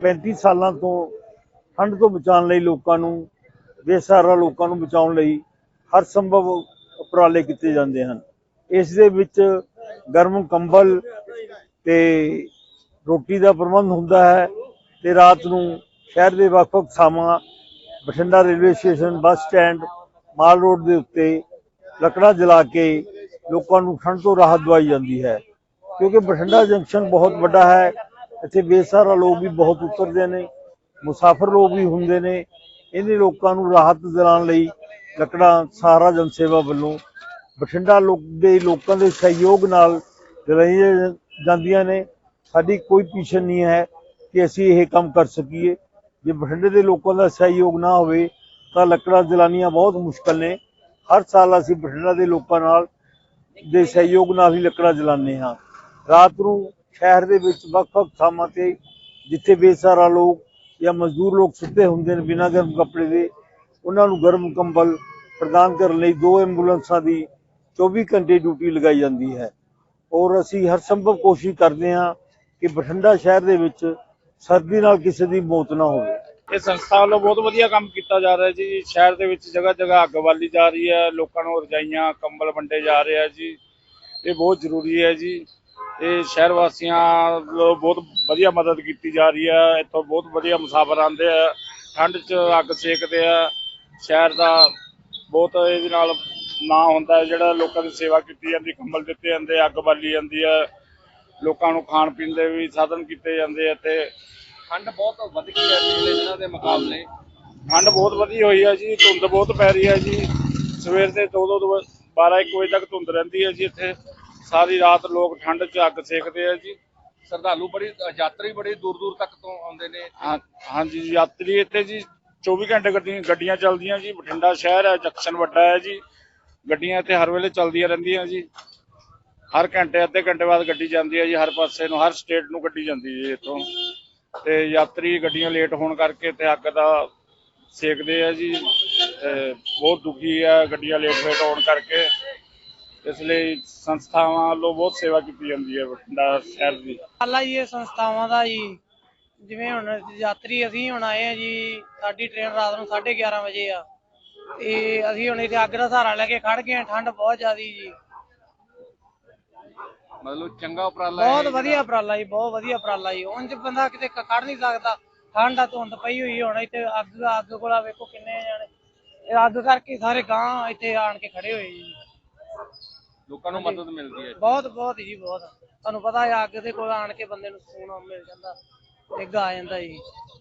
35 ਸਾਲਾਂ ਤੋਂ ਠੰਡ ਤੋਂ ਬਚਾਉਣ ਲਈ ਲੋਕਾਂ ਨੂੰ, ਬੇਸਹਾਰਾ ਲੋਕਾਂ ਨੂੰ ਬਚਾਉਣ ਲਈ ਹਰ ਸੰਭਵ ਉਪਰਾਲੇ ਕੀਤੇ ਜਾਂਦੇ ਹਨ। ਇਸ ਦੇ ਵਿੱਚ ਗਰਮ ਕੰਬਲ ਤੇ ਰੋਟੀ ਦਾ ਪ੍ਰਬੰਧ ਹੁੰਦਾ ਹੈ ਤੇ ਰਾਤ ਨੂੰ ਸ਼ਹਿਰ ਦੇ ਵੱਖ-ਵੱਖ ਥਾਵਾਂ, Bathinda railway station, bus stand, mall road ਦੇ ਉੱਤੇ ਲੱਕੜਾਂ ਜਲਾ ਕੇ ਲੋਕਾਂ ਨੂੰ ਠੰਡ ਤੋਂ ਰਾਹਤ ਦਵਾਈ ਜਾਂਦੀ ਹੈ। ਕਿਉਂਕਿ ਬਠਿੰਡਾ ਜੰਕਸ਼ਨ ਬਹੁਤ ਵੱਡਾ ਹੈ ਇੱਥੇ ਬੇਸਹਾਰਾ ਲੋਕ ਵੀ ਬਹੁਤ ਉਤਰਦੇ ਨੇ, ਮੁਸਾਫਰ ਲੋਕ ਵੀ ਹੁੰਦੇ ਨੇ। ਇਹਨੇ ਲੋਕਾਂ ਨੂੰ ਰਾਹਤ ਦਿਲਾਉਣ ਲਈ ਲੱਕੜਾਂ ਸਹਾਰਾ ਜਨ ਸੇਵਾ ਵੱਲੋਂ ਬਠਿੰਡਾ ਲੋਕ ਦੇ ਲੋਕਾਂ ਦੇ ਸਹਿਯੋਗ ਨਾਲ ਚਲਾਈਆਂ ਜਾਂਦੀਆਂ ਨੇ। ਸਾਡੀ ਕੋਈ ਪਿਛਨ ਨਹੀਂ ਹੈ ਕਿ ਅਸੀਂ ਇਹ ਕੰਮ ਕਰ ਸਕੀਏ। ਜੇ ਬਠਿੰਡੇ ਦੇ ਲੋਕਾਂ ਦਾ ਸਹਿਯੋਗ ਨਾ ਹੋਵੇ ਤਾਂ ਲੱਕੜਾਂ ਜਲਾਨੀਆਂ ਬਹੁਤ ਮੁਸ਼ਕਲ ਨੇ। ਹਰ ਸਾਲ ਅਸੀਂ ਬਠਿੰਡਾ ਦੇ ਲੋਕਾਂ ਨਾਲ ਦੇ ਸਹਿਯੋਗ ਨਾਲ ਹੀ ਲੱਕੜਾਂ ਜਲਾਉਂਦੇ ਹਾਂ। ਰਾਤ ਨੂੰ ਸ਼ਹਿਰ ਦੇ ਵਿੱਚ ਵੱਖ-ਵੱਖ ਥਾਵਾਂ ਤੇ ਜਿੱਥੇ ਬੇਸਹਾਰਾ ਲੋਕ ਜਾਂ ਮਜ਼ਦੂਰ ਲੋਕ ਸੁੱਤੇ ਹੁੰਦੇ ਨੇ ਬਿਨਾਂ ਗਰਮ ਕੱਪੜੇ ਦੇ, ਉਹਨਾਂ ਨੂੰ ਗਰਮ ਕੰਬਲ ਪ੍ਰਦਾਨ ਕਰਨ ਲਈ ਦੋ ਐਂਬੂਲੈਂਸਾਂ ਦੀ 24 ਘੰਟੇ ਡਿਊਟੀ ਲਗਾਈ ਜਾਂਦੀ ਹੈ। ਔਰ ਅਸੀਂ ਹਰ ਸੰਭਵ ਕੋਸ਼ਿਸ਼ ਕਰਦੇ ਹਾਂ ਕਿ ਬਠਿੰਡਾ ਸ਼ਹਿਰ ਦੇ ਵਿੱਚ ਸਰਦੀ ਨਾਲ ਕਿਸੇ ਦੀ ਮੌਤ ਨਾ ਹੋਵੇ। ਇਹ ਸੰਸਥਾ ਵੱਲੋਂ ਬਹੁਤ ਵਧੀਆ ਕੰਮ ਕੀਤਾ ਜਾ ਰਿਹਾ ਜੀ। ਸ਼ਹਿਰ ਦੇ ਵਿੱਚ ਜਗ੍ਹਾ ਜਗ੍ਹਾ ਅੱਗ ਬਾਲੀ ਜਾ ਰਹੀ ਹੈ, ਲੋਕਾਂ ਨੂੰ ਰਜਾਈਆਂ, ਕੰਬਲ ਵੰਡੇ ਜਾ ਰਹੇ ਆ ਜੀ। ਇਹ ਬਹੁਤ ਜ਼ਰੂਰੀ ਹੈ ਜੀ। ਇਹ ਸ਼ਹਿਰ ਵਾਸੀਆਂ ਵੱਲੋਂ ਬਹੁਤ ਵਧੀਆ ਮਦਦ ਕੀਤੀ ਜਾ ਰਹੀ ਹੈ। ਇੱਥੋਂ ਬਹੁਤ ਵਧੀਆ ਮੁਸਾਫਰ ਆਉਂਦੇ ਆ। ਠੰਡ 'ਚ ਅੱਗ ਸੇਕਦੇ ਆ। ਸ਼ਹਿਰ ਦਾ ਬਹੁਤ ਇਹਦੇ ਨਾਲ ਨਾਂ ਹੁੰਦਾ ਜਿਹੜਾ ਲੋਕਾਂ ਦੀ ਸੇਵਾ ਕੀਤੀ ਜਾਂਦੀ ਕੰਬਲ ਦਿੱਤੇ ਜਾਂਦੇ ਅੱਗ ਬਾਲੀ ਜਾਂਦੀ ਹੈ। ਲੋਕਾਂ ਨੂੰ ਖਾਣ ਪੀਣ ਦੇ ਵੀ ਸਾਧਨ ਕੀਤੇ ਜਾਂਦੇ ਆ ਤੇ ਠੰਡ ਬਹੁਤ ਵੱਧ ਗਈ ਹੈ ਪਿਛਲੇ ਦਿਨਾਂ ਦੇ ਮੁਕਾਬਲੇ। ਠੰਡ ਬਹੁਤ ਵਧੀ ਹੋਈ ਹੈ ਜੀ। ਧੁੰਦ ਬਹੁਤ ਪੈ ਰਹੀ ਹੈ ਜੀ। ਸਵੇਰ ਦੇ 2 2 12 1 ਵਜੇ ਤੱਕ ਧੁੰਦ ਰਹਿੰਦੀ ਹੈ ਜੀ ਇੱਥੇ। ਸਾਰੀ ਰਾਤ ਲੋਕ ਠੰਡ 'ਚ ਅੱਗ ਸੇਕਦੇ ਆ ਜੀ। ਸ਼ਰਧਾਲੂ ਬੜੀ ਯਾਤਰੀ ਬੜੀ ਦੂਰ ਦੂਰ ਤੱਕ ਤੋਂ ਆਉਂਦੇ ਨੇ ਹਾਂ- ਹਾਂਜੀ ਜੀ, ਯਾਤਰੀ ਇੱਥੇ ਜੀ 24 ਘੰਟੇ ਗੱਡੀਆਂ ਗੱਡੀਆਂ ਚੱਲਦੀਆਂ ਜੀ ਬਠਿੰਡਾ ਸ਼ਹਿਰ ਹੈ ਜੰਕਸ਼ਨ ਵੱਡਾ ਹੈ ਜੀ। ਗੱਡੀਆਂ ਇੱਥੇ ਹਰ ਵੇਲੇ ਚੱਲਦੀਆਂ ਰਹਿੰਦੀਆਂ ਜੀ। ਹਰ ਘੰਟੇ ਅੱਧੇ ਘੰਟੇ ਬਾਅਦ ਗੱਡੀ ਜਾਂਦੀ ਹੈ ਜੀ ਹਰ ਪਾਸੇ ਨੂੰ ਹਰ ਸਟੇਟ ਨੂੰ ਗੱਡੀ ਜਾਂਦੀ ਹੈ ਜੀ ਇੱਥੋਂ। ਤੇ ਯਾਤਰੀ ਗੱਡੀਆਂ ਲੇਟ ਹੋਣ ਕਰਕੇ ਤੇ ਅੱਗ ਦਾ ਸੇਕਦੇ ਆ ਜੀ। ਤੇ ਬਹੁਤ ਦੁਖੀ ਹੈ ਗੱਡੀਆਂ ਲੇਟ ਫੇਟ ਹੋਣ ਕਰਕੇ। ਇਸ ਲਈ ਸੰਸਥਾਵਾਂ ਵੱਲੋਂ ਬਹੁਤ ਸੇਵਾ ਕੀਤੀ ਜਾਂਦੀ ਹੈ ਬਠਿੰਡਾ ਸ਼ਹਿਰ ਦੀ। ਹਾਲਾ ਜੀ ਇਹ ਸੰਸਥਾਵਾਂ ਦਾ ਜੀ ਜਿਵੇਂ ਹੁਣ ਯਾਤਰੀ ਅਸੀਂ ਹੁਣ ਆਏ ਆ ਜੀ ਸਾਡੀ ਟ੍ਰੇਨ ਰਾਤ ਨੂੰ 11:30 ਵਜੇ ਆ। ਤੇ ਅਸੀਂ ਹੁਣ ਇੱਥੇ ਅੱਗ ਦਾ ਸਹਾਰਾ ਲੈ ਕੇ ਖੜ ਗਏ ਆ ਠੰਡ ਬਹੁਤ ਜ਼ਿਆਦੀ ਜੀ। ਮਤਲਬ ਚੰਗਾ ਉਪਰਾਲਾ ਹੈ ਬਹੁਤ ਵਧੀਆ ਉਪਰਾਲਾ ਜੀ ਬਹੁਤ ਵਧੀਆ ਉਪਰਾਲਾ ਜੀ। ਉਂਝ ਬੰਦਾ ਕਿਤੇ ਖੜ ਨਹੀਂ ਸਕਦਾ। ਠੰਡ ਆ ਧੁੰਦ ਪਈ ਹੋਈ ਹੁਣ ਇੱਥੇ ਅੱਗ ਅੱਗ ਕੋਲਾ ਵੇਖੋ ਕਿੰਨੇ ਜਾਣੇ। ਇਹ ਅੱਗ ਕਰਕੇ ਸਾਰੇ ਗਾਂ ਇੱਥੇ ਆਣ ਕੇ ਖੜੇ ਹੋਏ ਜੀ। ਲੋਕਾਂ ਨੂੰ ਮਦਦ ਮਿਲਦੀ ਹੈ ਬਹੁਤ ਬਹੁਤ ਜੀ ਬਹੁਤ। ਤੁਹਾਨੂੰ ਪਤਾ ਹੈ ਅੱਗ ਦੇ ਕੋਲ ਆਣ ਕੇ ਬੰਦੇ ਨੂੰ ਸਕੂਨ ਮਿਲ ਜਾਂਦਾ ਡਿੱਗ ਆ ਜਾਂਦਾ ਜੀ।